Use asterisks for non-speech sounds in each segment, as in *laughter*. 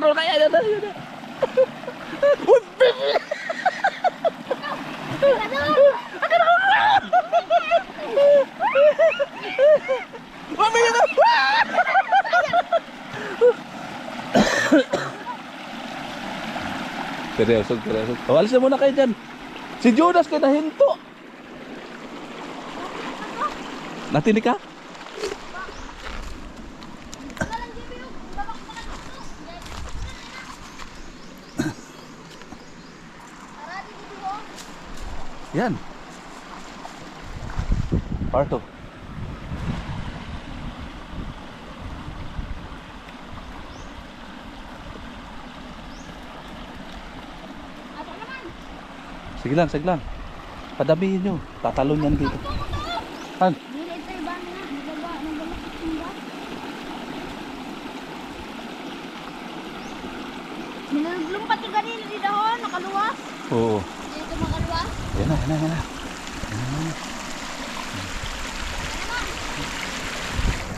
Ayan na, ayan na, ayan na. Uy, baby! Mamaya na! Seryoso, seryoso. Oh, alis na muna kayo dyan. Si Judas kayo nahinto. Natinig ka? Yan. Parto. Sige lang, sige lang. Padamihin nyo. Tatalon yan dito. Han, Nilulumpat yung ganito dito ho, nakaluwas. oo. Yan na, yan na, yan na.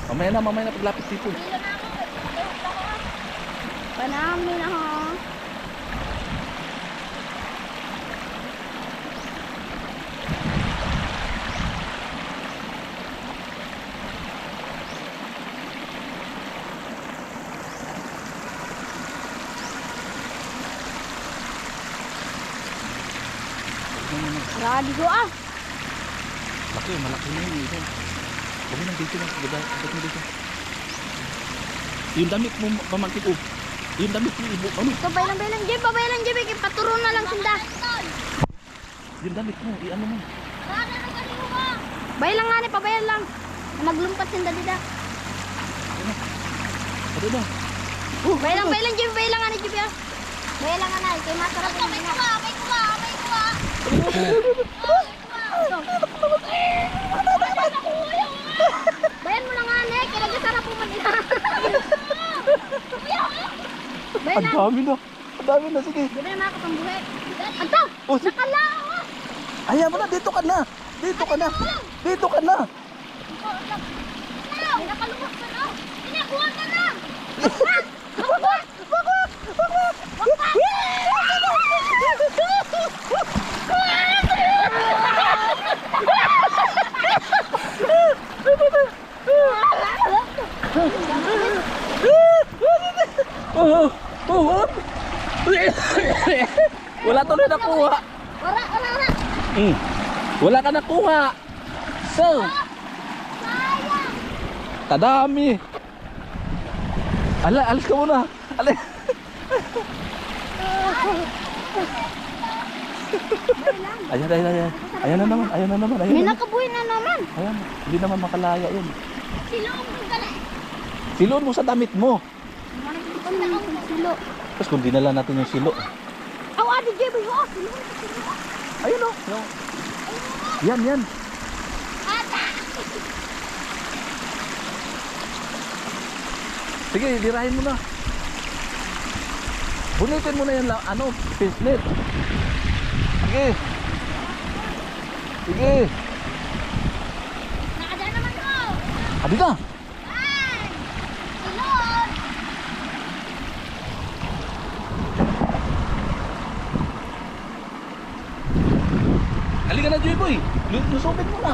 Mamaya na, mamaya na paglapit dito. Panami na ho. Radi ko ah. Laki, malaki na yun. Ito. Huwag mo lang dito lang. Diba? Mo dito. Yung damit mo, pamangkin ko. Yung damit mo, ibo. Ano? Babay lang, bay lang, Jay. Babay lang, Jay. Kaya paturo na lang sunda. Yung damit mo, i-ano mo. Bay lang nga ni, pabayan lang. Naglumpat sunda dito. Ano na? Bay lang, bay lang, Jay. Bay lang nga ni, Jay. ah. Bay lang nga na. Kaya masarap. May kuha, may kuha. Bayan mo na nga, Nek. Kaya nagkasarap po manila. Bayan Ang na. dami na. Ang dami na, sige. Di ba yung mga katambuhe? Anto! Oh, si- Nakalawa! Ayaw mo na, dito ka na. Dito ka na. Dito ka na. May nakaluwas ka na. Pinakuha ka na! *laughs* Oo. Oo. Wala tuloy nakuha. Wala, wala, wala. Hmm. Wala ka nakuha. So, kadami. Ala, alis ka muna. Alis. *laughs* Ayan, ayan, ayan. Ayan na naman, ayan na naman, ayan May na. nakabuhay na naman. Ayan, hindi naman makalaya yun. Silo ang galing. Siloon mo sa damit mo. Silo. Tapos kung dinala natin yung silo. Aw, adi Jebo, oh, silo ang silo. Ayun o. Oh. Yan, yan. Sige, dirahin mo na. Bunitin mo na la- ano, pislet. Sige. Sige. Nakadaan naman ko. Abi ka. Halika na, Joy Boy. Lu- Lusupin mo na.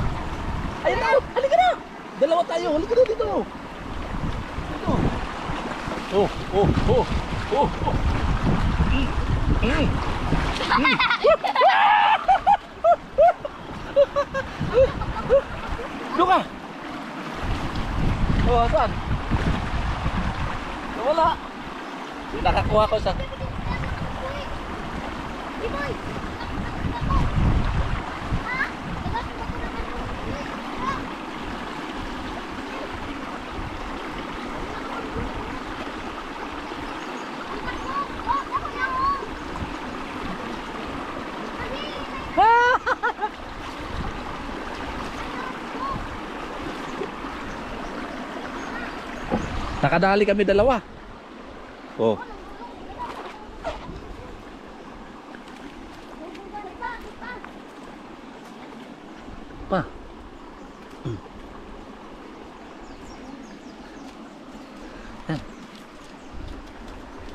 Ayun na, halika na. Dalawa tayo, halika na dito. Dito. Oh, oh, oh, oh, oh. Mm, mm. Doon ka. Oh, saan? Wala. Nakakuha ko sa... Iboy! Ha? Nakadali kami dalawa. Oh. Pa. Hmm. Yan.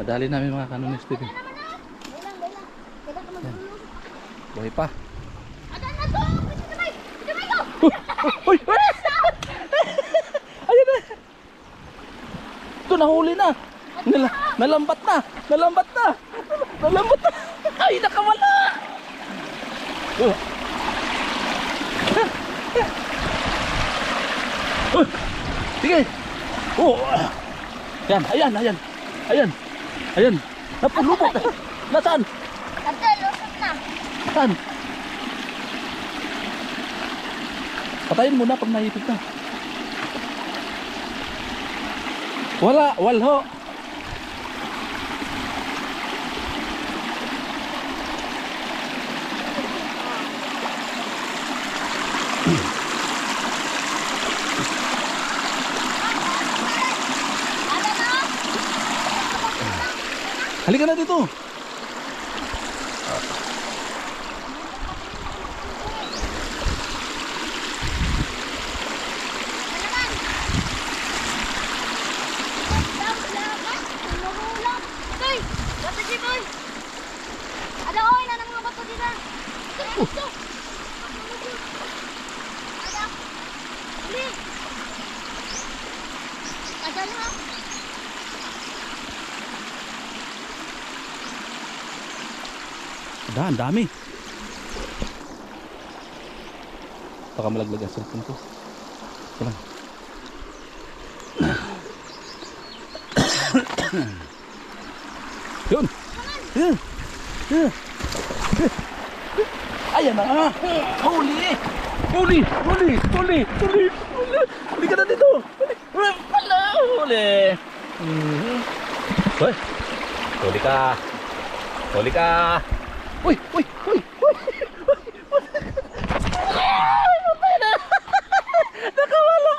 Madali namin mga kanonis dito. Ka maglulog? Buhay pa. Ada na to! Pwede ba ito? Uy! Uy! Ayun na! Ito, nahuli na! Nala, nalambat na! Nalambat na! Nalambat na! Ay, nakawala! Oh. Sige! Oh. Yan, ayan, ayan. Ayan. Ayan. Napulubot. Nasaan? Ate, lusot na. Saan? Patayin mo na pag naipit na. Wala, walho. Halika na dito. Ito. Ada. Ang dami. Baka malaglag ang cellphone ko. Ito *coughs* lang. Yun. Yun. Yun. Ayan na. Huli. Huli. Huli. Huli. Huli. Huli. Dito. Huli. Mhm. Hoy. Ka. Huli ka. Uy, uy, uy, uy. Nakawala.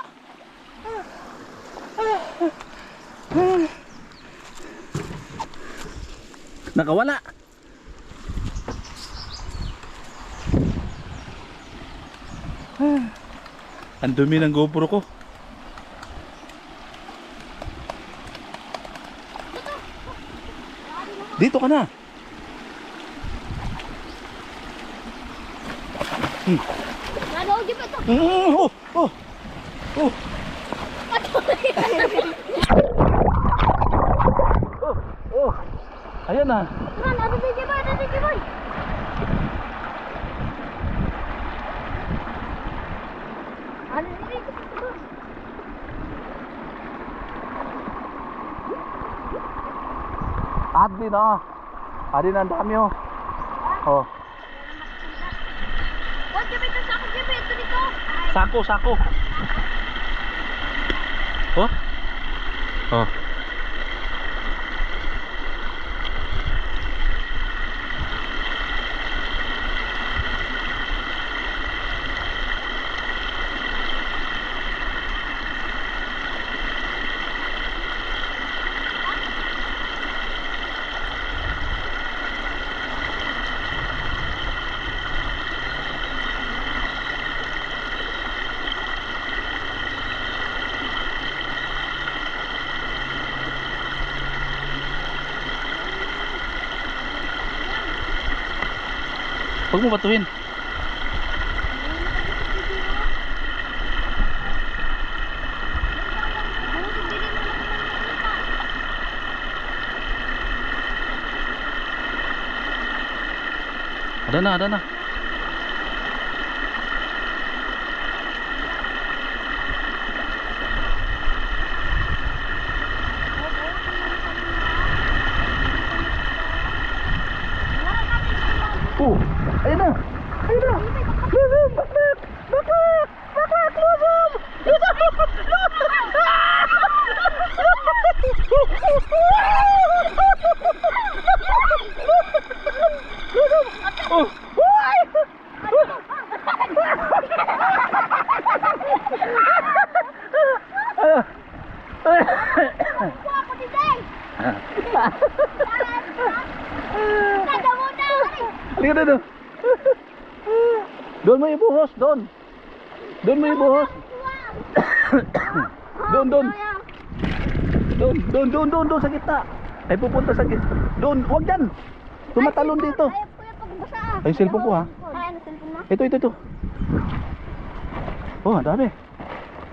Nakawala. Ang dumi ng GoPro ko. Dito ka na. Ada, oh, di ba ito? Mm, oh, oh, oh, *laughs* oh, oh. Ayan na. Man, si Jiboy, ada si Jiboy. Adli na. Adli na ang dami oh. Oh. Oh, Jiboy, ito sa ako, Jiboy. Ito dito. Sako, sako. Oh. Oh. Huwag mo batuhin. Ada na, ada na. Oh, ayun na. Ayun na. Luzum, bakbak. Bakbak. Bakbak, luzum. Luzum. Luzum. Oh. Ako si Day. Kada mo na. Halika na doon. Doon mo ibuhos, doon. Doon mo ibuhos. *coughs* Doon, doon. Doon, doon, doon, doon, doon sa gitna. Ay pupunta sa git. Doon, wag dyan. Tumatalon dito. Ay, ah. Ay, cellphone ko, ha? Cellphone mo? Ito, ito, ito. Oh, dami.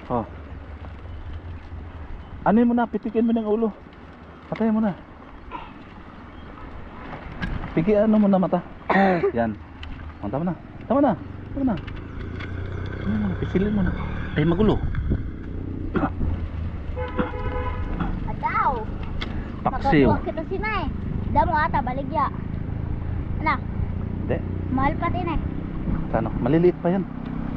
Oh. Ano mo na, pitikin mo ng ulo. Patayin mo na. Pigi ano mo na mata. *coughs* Yan. Oh, tama na. Tama na. Tama na. Ano mo na, pisilin mo na. Ay, magulo. Adaw. Paksiw. Magagawa kita sinay. Damo ata, baligya. Ano? Hindi. Mahal pa din eh. Ano, maliliit pa yan.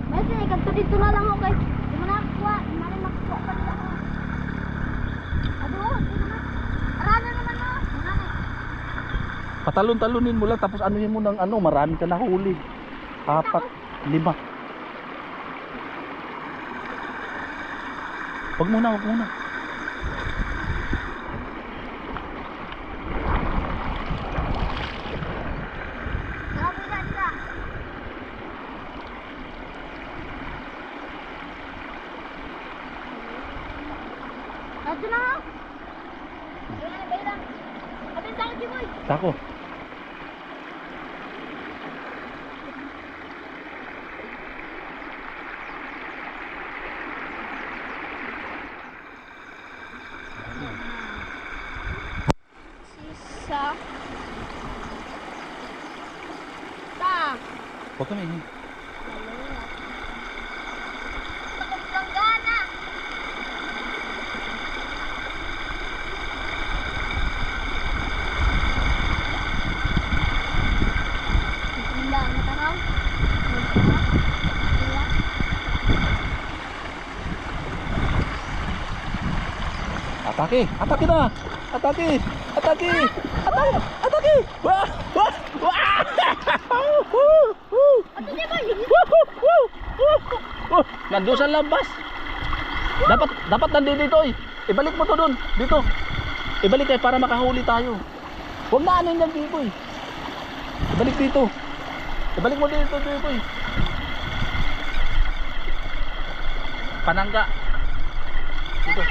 May sinikag to dito na lang ako guys. Di mo nakakuha. Di mo na makukuha pa nila ako. Ado, di mo na. Arana naman na. Wala na. Patalon-talonin mo lang tapos anuhin mo ng ano, marami ka nahuli. Apat, lima. Wag muna, wag muna. Sabi Huwag kami. Matanaw. Atake! Atake na! Atake! Atake! Atake! Atake! Wah! Wah! Wah! *laughs* Oh, nandun sa labas. Dapat dapat nandito dito eh. Ibalik mo to doon. Dito. Ibalik eh para makahuli tayo. Huwag na ano yan dito eh. Ibalik dito. Ibalik mo dito dito eh. Panangga. Dito.